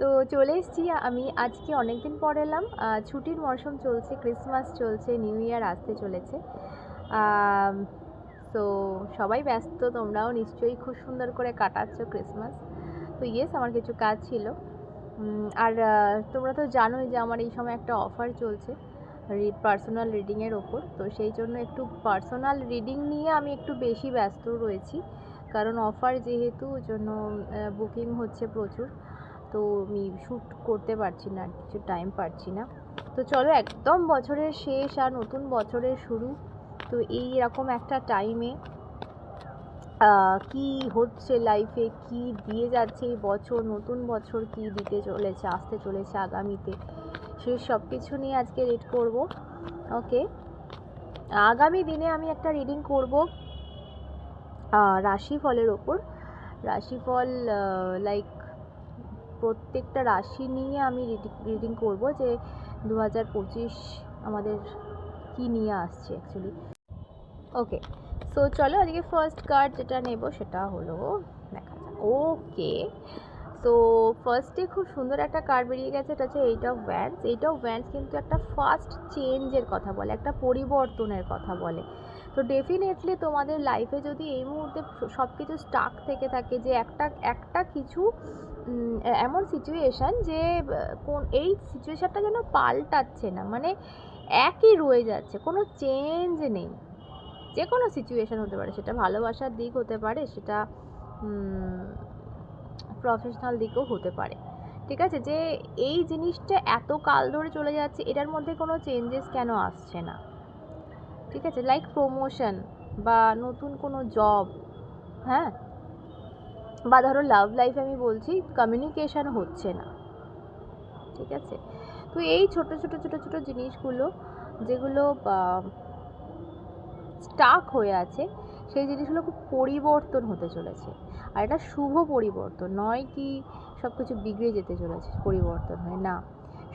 তো চলে এসেছি, আমি আজকে অনেক দিন পর এলাম। ছুটির মরশুম চলছে, ক্রিসমাস চলছে, নিউ ইয়ার আসতে চলেছে। তো সবাই ব্যস্ত, তোমরাও নিশ্চয়ই খুব সুন্দর করে কাটাচ্ছ ক্রিসমাস। তো ইয়েস আমার কিছু কাজ ছিল। আর তোমরা তো জানোই যে আমার এই সময় একটা অফার চলছে পার্সোনাল রিডিংয়ের ওপর। তো সেই জন্য একটু পার্সোনাল রিডিং নিয়ে আমি একটু বেশি ব্যস্ত রয়েছি। কারণ অফার যেহেতু জন্য বুকিং হচ্ছে প্রচুর। তো আমি শ্যুট করতে পারছি না, আর কিছু টাইম পাচ্ছি না। তো চলো, একদম বছরের শেষ আর নতুন বছরের শুরু। তো এই রকম একটা টাইমে কি হচ্ছে লাইফে কি দিয়ে যাচ্ছে এই বছর, নতুন বছর কি দিতে চলেছে, আসতে চলেছে আগামীতে সেই সব কিছু নিয়ে আজকে রিড করব। ওকে আগামী দিনে আমি একটা রিডিং করব রাশিফলের ওপর। রাশিফল লাইক প্রত্যেকটা রাশি নিয়ে আমি রিডিং করব যে দু হাজার পঁচিশ আমাদের কি নিয়ে আসছে অ্যাকচুয়ালি ওকে সো চলো আজকে ফার্স্ট কার্ড যেটা নেব সেটা হলো, দেখা যাক। ওকে তো ফার্স্টে খুব সুন্দর একটা কার্ড বেরিয়ে গেছে, এটা হচ্ছে eight of Vance eight of Vance কিন্তু একটা ফার্স্ট চেঞ্জের কথা বলে, একটা পরিবর্তনের কথা বলে। তো ডেফিনেটলি তোমাদের লাইফে যদি এই মুহূর্তে সব কিছু স্টাক থেকে থাকে যে একটা একটা কিছু এমন সিচুয়েশান যে কোন, এই সিচুয়েশানটা যেন পাল্টাচ্ছে না। মানে একই রয়ে যাচ্ছে, কোনো চেঞ্জ নেই। যে কোনো সিচুয়েশান হতে পারে, সেটা ভালোবাসার দিক হতে পারে, সেটা প্রফেশনাল দিকও হতে পারে। ঠিক আছে? যে, এই জিনিসটা এত কাল ধরে চলে যাচ্ছে, এটার মধ্যে কোনো চেঞ্জেস কেন আসছে না? ঠিক আছে? লাইক প্রমোশন বা নতুন কোনো জব হ্যাঁ? বা ধরো লাভ লাইফ আমি বলছি কমিউনিকেশন হচ্ছে না। ঠিক আছে? তো এই ছোট ছোট ছোট ছোট জিনিসগুলো, যেগুলো স্টাক হয়ে আছে, সেই জিনিসগুলো খুব পরিবর্তন হতে চলেছে। আর এটা শুভ পরিবর্তন, নয় কি সব কিছু বিগড়ে যেতে চলেছে, পরিবর্তন হয়, না।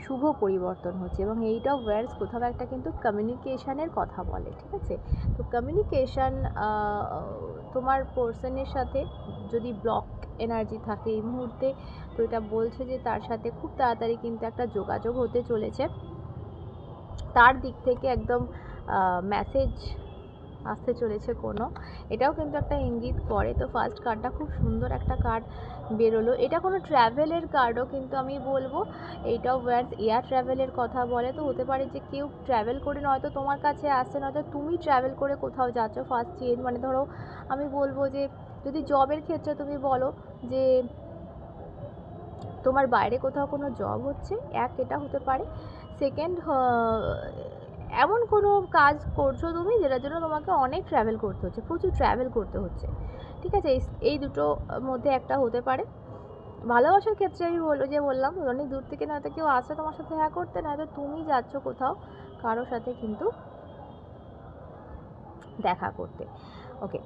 শুভ পরিবর্তন হচ্ছে এবং এইটা ওয়ার্ডস কোথাও একটা কিন্তু কমিউনিকেশানের কথা বলে, ঠিক আছে? তো কমিউনিকেশান তোমার পার্সনের সাথে যদি ব্লক এনার্জি থাকে এই মুহূর্তে, তো এটা বলছে যে তার সাথে খুব তাড়াতাড়ি কিন্তু একটা যোগাযোগ হতে চলেছে। তার দিক থেকে একদম মেসেজ আসতে চলেছে কোনো। এটাও কিন্তু একটা ইঙ্গিত করে। তো ফার্স্ট কার্ডটা খুব সুন্দর একটা কার্ড বেরোলো। এটা কোনো ট্র্যাভেলের কার্ডও কিন্তু আমি বলব। এইটাও ওয়ার্ডস এয়ার ট্র্যাভেলের কথা বলে। তো হতে পারে যে কেউ ট্র্যাভেল করে নয়তো তোমার কাছে আসছে, নয়তো তুমি ট্র্যাভেল করে কোথাও যাচ্ছ ফার্স্ট চেঞ্জ মানে ধরো আমি বলব যে যদি জবের ক্ষেত্রে তুমি বলো যে তোমার বাইরে কোথাও কোনো জব হচ্ছে, এক এটা হতে পারে। সেকেন্ড এমন কোনো কাজ করছ তুমি যেটার জন্য তোমাকে অনেক ট্রাভেল করতে হচ্ছে, প্রচুর ট্রাভেল করতে হচ্ছে। ঠিক আছে, এই দুটো মধ্যে একটা হতে পারে। ভালোবাসার ক্ষেত্রে আমি বলব যে বললাম, অনেক দূর থেকে নয়তো কেউ আসছে তোমার সাথে হ্যাঁ করতে, নয়তো তুমি যাচ্ছ কোথাও কারোর সাথে কিন্তু দেখা করতে। Okay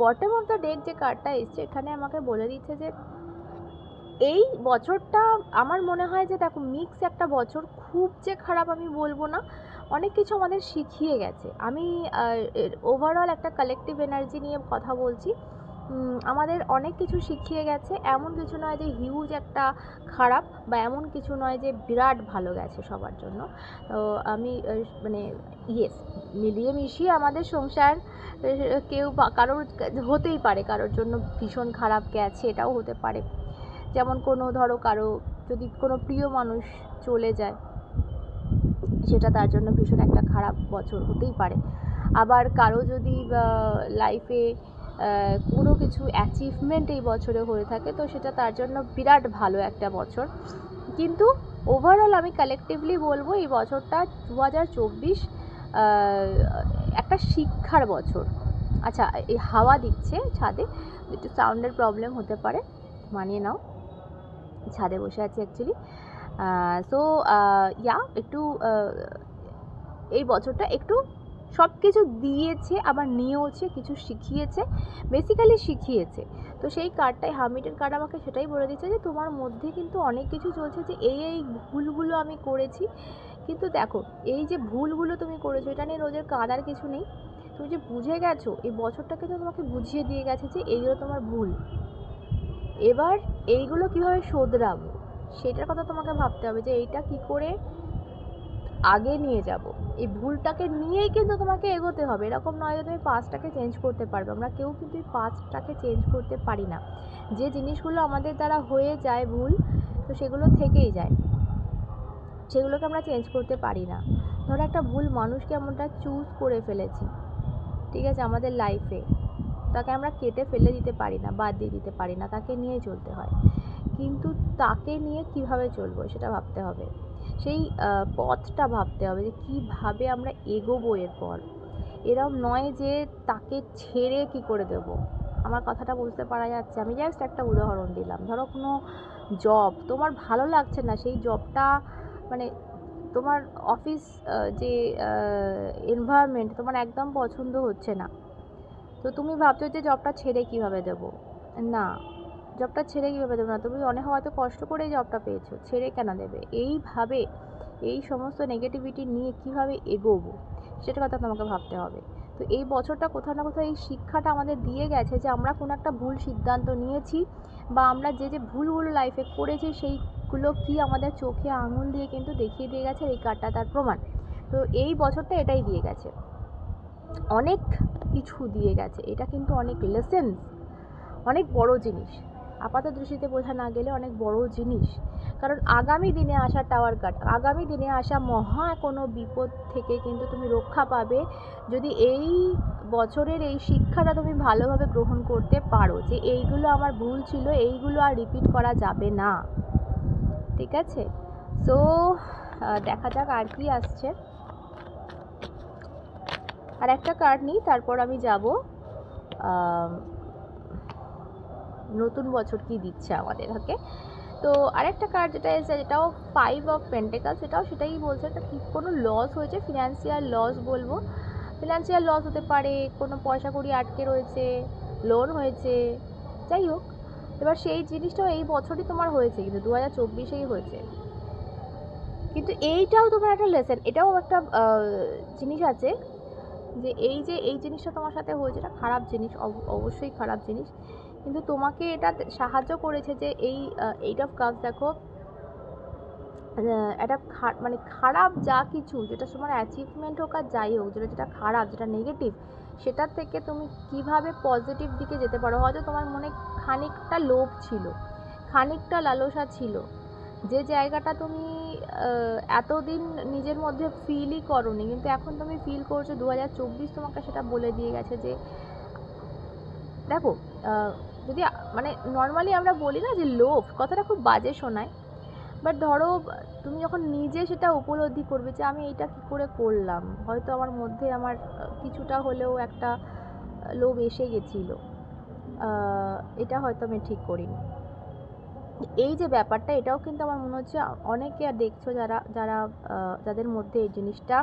bottom of the deck যে কার্ডটা এসছে, এখানে আমাকে বলে দিচ্ছে যে এই বছরটা আমার মনে হয় যে, দেখো মিক্স একটা বছর খুব যে খারাপ আমি বলব না, অনেক কিছু আমাদের শিখিয়ে গেছে। আমি ওভারঅল একটা কালেকটিভ এনার্জি নিয়ে কথা বলছি। আমাদের অনেক কিছু শিখিয়ে গেছে। এমন কিছু নয় যে হিউজ একটা খারাপ বা এমন কিছু নয় যে, বিরাট ভালো গেছে সবার জন্য। তো আমি মানে ইয়েস মিলিয়ে মিশিয়ে আমাদের সংসার কেউ কারোর হতেই পারে, কারোর জন্য ভীষণ খারাপ গেছে, এটাও হতে পারে। যেমন কোনো, ধরো কারও যদি কোনো প্রিয় মানুষ চলে যায়, সেটা তার জন্য ভীষণ একটা খারাপ বছর হতেই পারে। আবার কারও যদি লাইফে কোনো কিছু অ্যাচিভমেন্ট এই বছরে হয়ে থাকে, তো সেটা তার জন্য বিরাট ভালো একটা বছর। কিন্তু ওভারঅল আমি কালেকটিভলি বলব, এই বছরটা দু হাজার চব্বিশ একটা শিক্ষার বছর। আচ্ছা এই হাওয়া দিচ্ছে ছাদে, একটু সাউন্ডের প্রবলেম হতে পারে, মানিয়ে নাও। ছাদে বসে আছি অ্যাকচুয়ালি সো ইয়া একটু এই বছরটা একটু সব কিছু দিয়েছে, আবার নিয়েওছে, কিছু শিখিয়েছে বেসিক্যালি শিখিয়েছে। তো সেই কার্ডটাই হামিটের কার্ড আমাকে সেটাই বলে দিচ্ছে যে, তোমার মধ্যে কিন্তু অনেক কিছু চলছে যে, এই এই ভুলগুলো আমি করেছি। কিন্তু দেখো, এই যে ভুলগুলো তুমি করেছ, এটা নিয়ে রোজের কাঁদার কিছু নেই। তুমি যে বুঝে গেছো, এই বছরটাকে তো তোমাকে বুঝিয়ে দিয়ে গেছে যে, এইগুলো তোমার ভুল। এবার এইগুলো কীভাবে শোধরাবো? সেটার কথা তোমাকে ভাবতে হবে যে এইটা কি করে আগে নিয়ে যাব। এই ভুলটাকে নিয়েই কিন্তু তোমাকে এগোতে হবে। এরকম নয় যে তুমি পাস্টটাকে চেঞ্জ করতে পারবে। আমরা কেউ কিন্তু এই পাস্টটাকে চেঞ্জ করতে পারি না। যে জিনিসগুলো আমাদের দ্বারা হয়ে যায় ভুল, তো সেগুলো থেকেই যায়। সেগুলোকে আমরা চেঞ্জ করতে পারি না। ধরো একটা ভুল মানুষকে আমরা চুজ করে ফেলেছি। ঠিক আছে? আমাদের লাইফে তাকে আমরা কেটে ফেলে দিতে পারি না, বাদ দিয়ে দিতে পারি না, তাকে নিয়ে চলতে হয়। কিন্তু তাকে নিয়ে কীভাবে চলবো সেটা ভাবতে হবে। সেই পথটা ভাবতে হবে যে কীভাবে আমরা এগোবো এরপর। এরম নয় যে তাকে ছেড়ে কি করে দেব। আমার কথাটা বুঝতে পারা যাচ্ছে। আমি জাস্ট একটা উদাহরণ দিলাম। ধরো কোনো জব, তোমার ভালো লাগছে না, সেই জবটা মানে তোমার অফিস যে এনভায়রনমেন্ট তোমার একদম পছন্দ হচ্ছে না। তো তুমি ভাবছ যে জবটা ছেড়ে কীভাবে দেবো? না জবটা ছেড়ে কীভাবে দেবে না? তুমি অনেক হয়তো কষ্ট করে এই জবটা পেয়েছ, ছেড়ে কেন দেবে? এইভাবে এই সমস্ত নেগেটিভিটি নিয়ে কীভাবে এগোবো? সেটার কথা তোমাকে ভাবতে হবে। তো এই বছরটা কোথাও না কোথাও এই শিক্ষাটা আমাদের দিয়ে গেছে যে আমরা কোনো একটা ভুল সিদ্ধান্ত নিয়েছি বা আমরা যে যে ভুলগুলো লাইফে করেছি সেইগুলো কি আমাদের চোখে আঙুল দিয়ে কিন্তু দেখিয়ে দিয়ে গেছে, এই কার্ডটা তার প্রমাণ। তো এই বছরটা এটাই দিয়ে গেছে। অনেক কিছু দিয়ে গেছে। এটা কিন্তু অনেক লেসেন্স অনেক বড় জিনিস। আপাত দৃষ্টিতে বোঝা না গেলে অনেক বড় জিনিস। কারণ আগামী দিনে আসা টাওয়ার কাট আগামী দিনে আসা মহা কোনো বিপদ থেকে কিন্তু তুমি রক্ষা পাবে যদি এই বছরের এই শিক্ষাটা তুমি ভালোভাবে গ্রহণ করতে পারো যে এইগুলো আমার ভুল ছিল, এইগুলো আর রিপিট করা যাবে না। ঠিক আছে? সো দেখা যাক আর কি আসছে। আর একটা কার্ড নিই, তারপর আমি যাব নতুন বছর কি দিচ্ছে আমাদের ওকে তো আরেকটা কার্ড যেটা এসেছে, যেটাও ফাইভ অফ পেন্টেকাল সেটাও সেটাই বলছে এটা কি কোনো লস হয়েছে ফিনান্সিয়াল লস বলব। ফিনান্সিয়াল লস হতে পারে, কোনো পয়সা কড়ি আটকে রয়েছে লোন হয়েছে, যাই হোক। এবার সেই জিনিসটাও এই বছরই তোমার হয়েছে, কিন্তু দু হাজার চব্বিশেই হয়েছে। কিন্তু এইটাও তোমার একটা লেসেন এটাও একটা জিনিস আছে যে এই যে এই জিনিসটা তোমার সাথে হয়েছে এটা খারাপ জিনিস, অব- অবশ্যই খারাপ জিনিস। কিন্তু তোমাকে এটা সাহায্য করেছে যে এই এইট অফ কাপস দেখো একটা মানে খারাপ যা কিছু, যেটা তোমার অ্যাচিভমেন্ট হোক আর যাই হোক, যেটা যেটা খারাপ, যেটা নেগেটিভ সেটার থেকে তুমি কীভাবে পজিটিভ দিকে যেতে পারো? হয়তো তোমার মনে খানিকটা লোভ ছিল, খানিকটা লালসা ছিল। যে জায়গাটা তুমি এতদিন নিজের মধ্যে ফিলই করোনি, কিন্তু এখন তুমি ফিল করছ দু হাজার চব্বিশ তোমাকে সেটা বলে দিয়ে গেছে যে, দেখো যদি মানে নর্মালি আমরা বলি না যে লোভ, কথাটা খুব বাজে শোনায় বাট ধরো, তুমি যখন নিজে সেটা উপলব্ধি করবে যে আমি এটা কী করে করলাম, হয়তো আমার মধ্যে আমার কিছুটা হলেও একটা লোভ এসে গেছিল এটা হয়তো আমি ঠিক করিনি। এই যে ব্যাপারটা, এটাও কিন্তু আমার মনে হচ্ছে অনেকে আর দেখছ যারা যারা যাদের মধ্যে এই জিনিসটা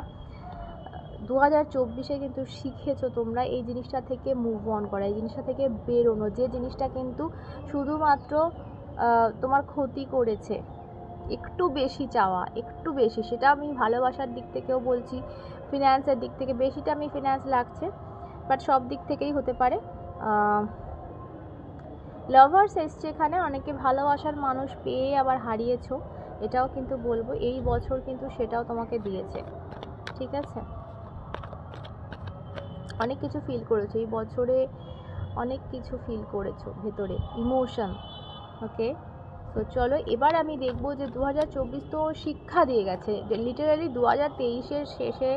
দু হাজার চব্বিশে কিন্তু শিখেছো তোমরা এই জিনিসটা থেকে মুভ অন করা, এই জিনিসটা থেকে বেরোনো। যে জিনিসটা কিন্তু শুধুমাত্র তোমার ক্ষতি করেছে, একটু বেশি চাওয়া, একটু বেশি, সেটা আমি ভালোবাসার দিক থেকেও বলছি ফিন্যান্সের দিক থেকে বেশিটা আমি ফিন্যান্স লাগছে বাট সব দিক থেকেই হতে পারে। লাভার্স এসছে এখানে, অনেকে ভালোবাসার মানুষ পেয়ে আবার হারিয়েছো, এটাও কিন্তু বলব, এই বছর কিন্তু সেটাও তোমাকে দিয়েছে, ঠিক আছে? অনেক কিছু ফিল করেছ, এই বছরে অনেক কিছু ফিল করেছ ভেতরে ইমোশন ওকে তো চলো, এবার আমি দেখব যে দু হাজার চব্বিশ তো শিক্ষা দিয়ে গেছে লিটারালি দু হাজার তেইশের শেষে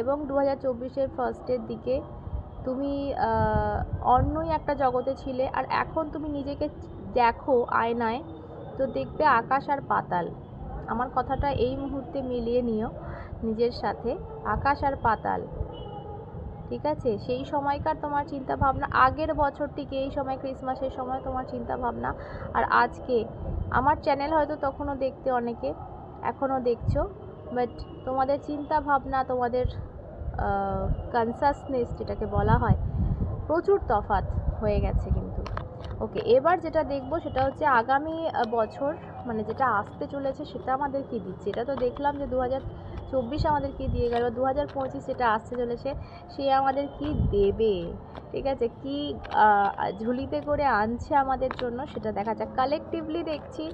এবং দু হাজার চব্বিশের ফার্স্টের দিকে তুমি অন্যই একটা জগতে ছিলে আর এখন তুমি নিজেকে দেখো আয়নায়, তো দেখবে আকাশ আর পাতাল। আমার কথাটা এই মুহূর্তে মিলিয়ে নিও নিজের সাথে, আকাশ আর পাতাল। ঠিক আছে? সেই সময়কার তোমার চিন্তা ভাবনা আগের বছরটিকে এই সময় ক্রিসমাসের সময় তোমার চিন্তা ভাবনা আর আজকে। আমার চ্যানেল হয়তো তখনও দেখতে অনেকে, এখনও দেখছ, বাট তোমাদের চিন্তা ভাবনা তোমাদের কনসাসনেস যেটাকে বলা হয়, প্রচুর তফাৎ হয়ে গেছে কিন্তু। ওকে এবার যেটা দেখব সেটা হচ্ছে আগামী বছর মানে যেটা আসতে চলেছে সেটা আমাদের কি দিচ্ছে? এটা তো দেখলাম যে দু হাজার চব্বিশ আমাদের কী দিয়ে গেল দু হাজার পঁচিশ যেটা আসতে চলেছে সে আমাদের কি দেবে? ঠিক আছে? কি ঝুলিতে করে আনছে আমাদের জন্য সেটা দেখা যাক। কালেকটিভলি দেখছি,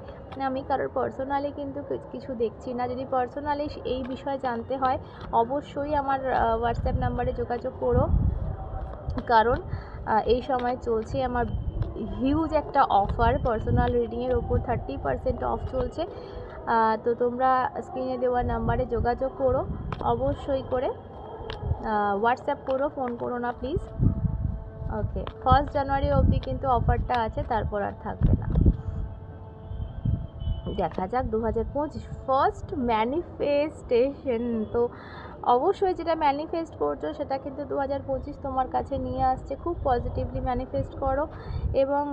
আমি কারোর পার্সোনালি কিন্তু কিছু দেখছি না। যদি পার্সোনালি এই বিষয়ে জানতে হয়, অবশ্যই আমার হোয়াটসঅ্যাপ নাম্বারে যোগাযোগ করো। কারণ এই সময় চলছে আমার হিউজ একটা অফার পার্সোনাল রিডিংয়ের ওপর থার্টি পার্সেন্ট অফ চলছে। তো তোমরা স্ক্রিনে দেওয়া নাম্বারে যোগাযোগ করো। অবশ্যই করে হোয়াটসঅ্যাপ করো ফোন করো না প্লিজ ওকে ফার্স্ট জানুয়ারি অবধি কিন্তু অফারটা আছে, তারপর আর থাকবে না। দেখা যাক দু হাজার পঁচিশ ফার্স্ট ম্যানিফেস্টেশন তো অবশ্যই যেটা ম্যানিফেস্ট করছ, সেটা কিন্তু দু হাজার পঁচিশ তোমার কাছে নিয়ে আসছে। খুব পজিটিভলি ম্যানিফেস্ট করো। এবং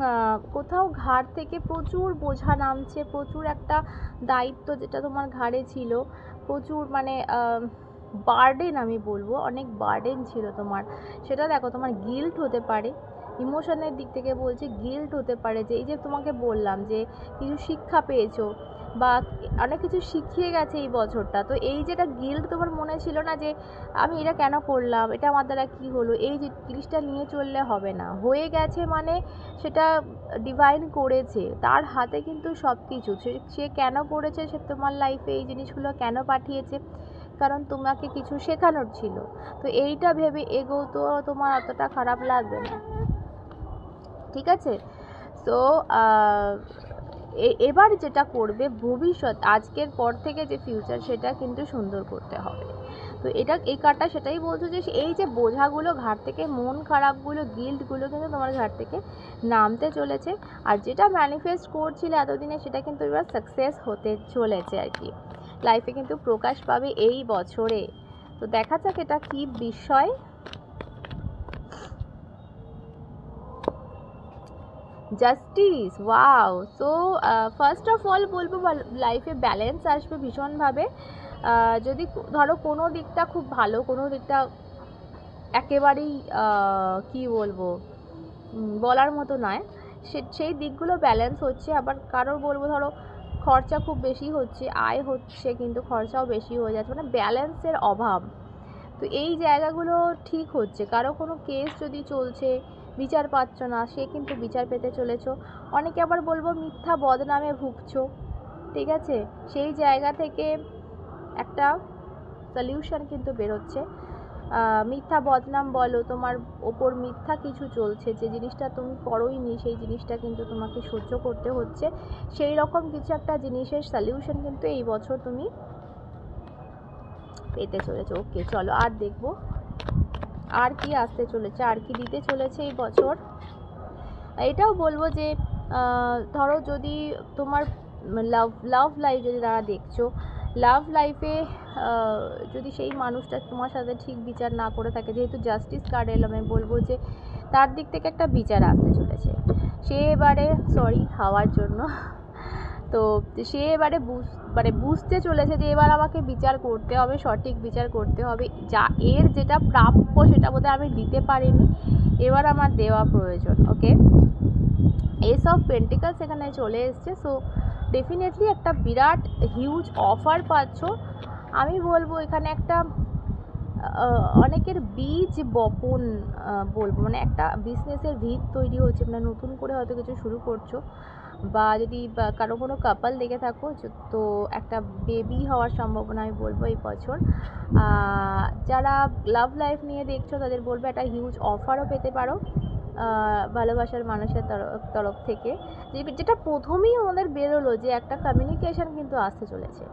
কোথাও ঘাট থেকে প্রচুর বোঝা নামছে, প্রচুর একটা দায়িত্ব যেটা তোমার ঘাড়ে ছিল। প্রচুর মানে বার্ডেন আমি বলব, অনেক বার্ডেন ছিল তোমার। সেটা দেখো, তোমার গিল্ট হতে পারে। ইমোশনের দিক থেকে বলছি গিল্ট হতে পারে যে, এই যে তোমাকে বললাম যে, কিছু শিক্ষা পেয়েছ বা অনেক কিছু শিখিয়ে গেছে এই বছরটা। তো এই যেটা গিল্ট তোমার মনে ছিল না যে, আমি এটা কেন করলাম, এটা আমার দ্বারা কী হলো, এই যে জিনিসটা নিয়ে চললে হবে না। হয়ে গেছে মানে সেটা ডিভাইন করেছে, তার হাতে কিন্তু সব কিছু সে কেন করেছে, সে তোমার লাইফে এই জিনিসগুলো কেন পাঠিয়েছে? কারণ তোমাকে কিছু শেখানোর ছিল। তো এইটা ভেবে এগোও তো তোমার অতটা খারাপ লাগবে না। ঠিক আছে? তো এবার যেটা করবে ভবিষ্যৎ, আজকের পর থেকে যে ফিউচার সেটা কিন্তু সুন্দর করতে হবে। তো এটা, এই কার্ডটা সেটাই বলছো যে, এই যে বোঝাগুলো ঘাট থেকে, মন খারাপগুলো গিল্টগুলো কিন্তু তোমার ঘাট থেকে নামতে চলেছে। আর যেটা ম্যানিফেস্ট করছিলে এতদিনে সেটা কিন্তু এবার সাকসেস হতে চলেছে আর কি। লাইফে কিন্তু প্রকাশ পাবে এই বছরে। তো দেখা যাক এটা কি বিষয়। Justice wow so first of all বলব লাইফে ব্যালেন্স আসবে ভীষণভাবে। যদি ধরো কোনো দিকটা খুব ভালো, কোনো দিকটা একেবারেই কি বলব বলার মতো নয়। সে সেই দিকগুলো ব্যালেন্স হচ্ছে। আবার কারোর বলব, ধরো খরচা খুব বেশি হচ্ছে, আয় হচ্ছে, কিন্তু খরচাও বেশি হয়ে যাচ্ছে মানে ব্যালেন্সের অভাব। তো এই জায়গাগুলো ঠিক হচ্ছে। কারও কোনো কেস যদি চলছে, বিচার পাচ্ছ না, সে কিন্তু বিচার পেতে চলেছো। অনেকে আবার বলব, মিথ্যা বদনামে ভুগছো। ঠিক আছে? সেই জায়গা থেকে একটা সলিউশন কিন্তু বেরোচ্ছে। মিথ্যা বদনাম বলো, তোমার ওপর মিথ্যা কিছু চলছে, যে জিনিসটা তুমি করোই নি সেই জিনিসটা কিন্তু তোমাকে সহ্য করতে হচ্ছে। সেই রকম কিছু একটা জিনিসের সলিউশন কিন্তু এই বছর তুমি পেতে চলেছো। ওকে চলো, আর দেখব। আর কি আসতে চলেছে, আর কি দিতে চলেছে এই বছর। এটাও বলব যে ধরো যদি তোমার লাভ লাভ লাইফ যদি তারা দেখছ লাভ লাইফে যদি সেই মানুষটা তোমার সাথে ঠিক বিচার না করে থাকে, যেহেতু জাস্টিস কার্ড এলো, আমি বলব যে তার দিক থেকে একটা বিচার আসতে চলেছে। সে এবারে সরি হাওয়ার জন্য। তো সে এবারে মানে বুঝতে চলেছে যে এবার আমাকে বিচার করতে হবে, সঠিক বিচার করতে হবে। যা এর যেটা প্রাপ্য সেটা বোধহয় আমি দিতে পারিনি। এবার আমার দেওয়া প্রয়োজন ওকে এসব পেন্টিকালস এখানে চলে এসছে সো ডেফিনেটলি একটা বিরাট হিউজ অফার পাচ্ছ। আমি বলব এখানে একটা অনেকের বীজ বপন বলব। মানে একটা বিজনেসের ভিত তৈরি হচ্ছে মানে নতুন করে হয়তো কিছু শুরু করছ। বা যদি কারও কোনো কাপাল দেখে থাকো তো একটা বেবি হওয়ার সম্ভাবনা আমি বলব এই বছর। যারা লাভ লাইফ নিয়ে দেখছ, তাদের বলব একটা হিউজ অফারও পেতে পারো। ভালোবাসার মানুষের তরফ তরফ থেকে। যেটা প্রথমেই আমাদের বেরোলো যে একটা কমিউনিকেশন কিন্তু আসতে চলেছে।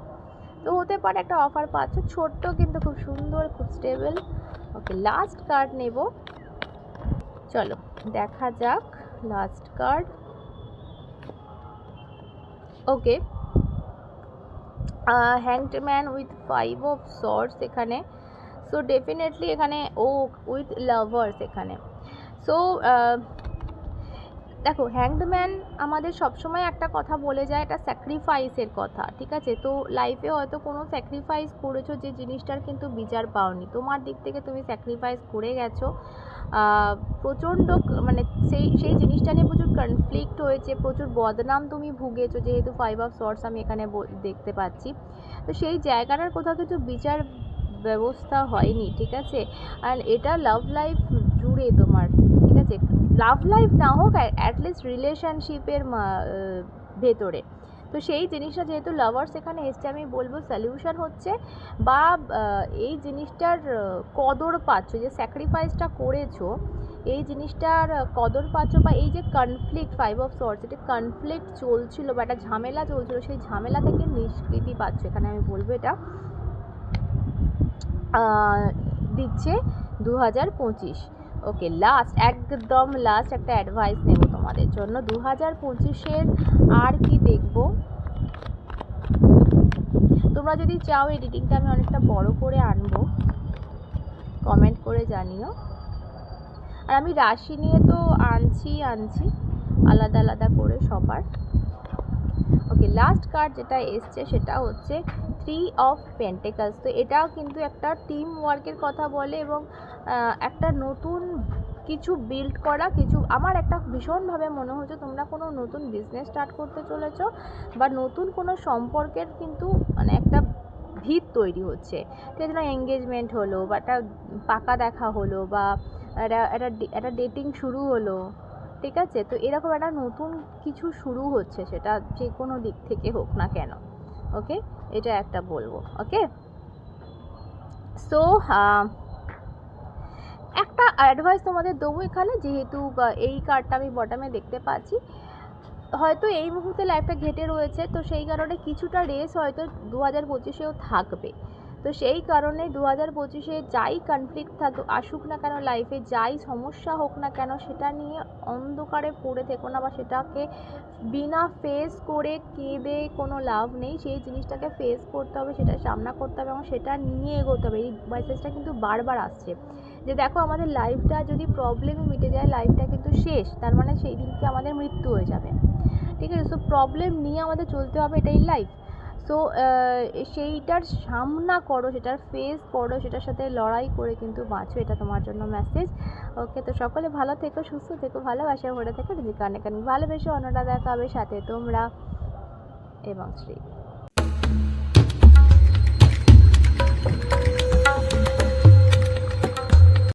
তো হতে পারে একটা অফার পাচ্ছ, ছোট্ট কিন্তু খুব সুন্দর, খুব স্টেবল ওকে লাস্ট কার্ড নেব। চলো, দেখা যাক last card okay hanged man with five of swords এখানে। সো ডেফিনেটলি এখানে ও উইথ লাভার্স এখানে। সো দেখো হ্যাংডম্যান আমাদের সবসময় একটা কথা বলে যায়, এটা স্যাক্রিফাইসের কথা, ঠিক আছে? তো লাইফে হয়তো কোনো স্যাক্রিফাইস করেছ যে জিনিসটার কিন্তু বিচার পাওনি। তোমার দিক থেকে তুমি স্যাক্রিফাইস করে গেছো। প্রচণ্ড মানে সেই সেই জিনিসটা নিয়ে প্রচুর কনফ্লিক্ট হয়েছে, প্রচুর বদনাম তুমি ভুগেছো, যেহেতু ফাইভ অফ সর্টস আমি এখানে দেখতে পাচ্ছি। তো সেই জায়গাটার কোথাও কিছু বিচার ব্যবস্থা হয়নি, ঠিক আছে? আর এটা লাভ লাইফ জুড়ে তোমার। লাভ লাইফ না হোক অ্যাটলিস্ট রিলেশনশিপের ভেতরে। তো সেই জিনিসটা যেহেতু লাভার্স এখানে এসছে, আমি বলব সলিউশন হচ্ছে বা এই জিনিসটার কদর পাচ্ছ, যে স্যাক্রিফাইসটা করেছ, এই জিনিসটার কদর পাচ্ছ বা এই যে কনফ্লিক্ট ফাইভ অফ সর্টস এটা কনফ্লিক্ট চলছিল বা একটা ঝামেলা চলছিল, সেই ঝামেলা থেকে নিষ্কৃতি পাচ্ছ। এখানে আমি বলব এটা। দিচ্ছে দু হাজার পঁচিশ। ওকে লাস্ট একদম লাস্ট একটা অ্যাডভাইস নেব তোমাদের জন্য। দু হাজার পঁচিশের আর কি দেখব? তোমরা যদি চাও এডিটিংটা আমি অনেকটা বড় করে আনব কমেন্ট করে জানিও। আর আমি রাশি নিয়ে তো আনছি আনছি, আলাদা আলাদা করে সবার। ওকে লাস্ট কার্ড যেটা এসছে সেটা হচ্ছে থ্রি অফ পেন্টেকালস তো এটাও কিন্তু একটা টিম ওয়ার্কের কথা বলে এবং একটা নতুন কিছু বিল্ড করা, কিছু, আমার একটা ভীষণভাবে মনে হচ্ছে তোমরা কোনো নতুন বিজনেস স্টার্ট করতে চলেছো বা নতুন কোনো সম্পর্কের কিন্তু মানে একটা ভিত তৈরি হচ্ছে। ঠিক আছে এঙ্গেজমেন্ট হলো বা একটা পাকা দেখা হলো বা একটা একটা ডেটিং শুরু হলো, ঠিক আছে? তো এরকম একটা নতুন কিছু শুরু হচ্ছে সেটা যে কোনো দিক থেকে হোক না কেন। ওকে এটা একটা বলব ওকে সো একটা অ্যাডভাইস তোমাদের দেবো এখানে, যেহেতু এই কার্ডটা আমি বটমে দেখতে পাচ্ছি। হয়তো এই মুহূর্তে লাইফটা ঘেটে রয়েছে, তো সেই কারণে কিছুটা রেস হয়তো দু হাজার পঁচিশেও থাকবে। তো সেই কারণে দু হাজার পঁচিশে যাই কনফ্লিক্ট থাকুক আসুক না কেন লাইফে যাই সমস্যা হোক না কেন সেটা নিয়ে অন্ধকারে পড়ে থেকো না বা সেটাকে বিনা ফেস করে কেঁদে কোনো লাভ নেই। সেই জিনিসটাকে ফেস করতে হবে, সেটা সামনা করতে হবে এবং সেটা নিয়ে এগোতে হবে। এই মেসেজটা কিন্তু বারবার আসছে। যে দেখো আমাদের লাইফটা যদি প্রবলেমে মিটে যায় লাইফটা কিন্তু শেষ। তার মানে সেই দিনকে আমাদের মৃত্যু হয়ে যাবে। ঠিক আছে? সো প্রবলেম নিয়ে আমাদের চলতে হবে এটাই লাইফ সো সেইটার সামনা করো, সেটার ফেস করো, সেটার সাথে লড়াই করে কিন্তু বাঁচো, এটা তোমার জন্য মেসেজ ওকে তো সকলে ভালো থেকো, সুস্থ থেকো, ভালোবাসা ভরে থেকো নিজেকে অনেক অনেক ভালোবেসো অন্যটা দেখাবে, সাথে তোমরা এবং শ্রী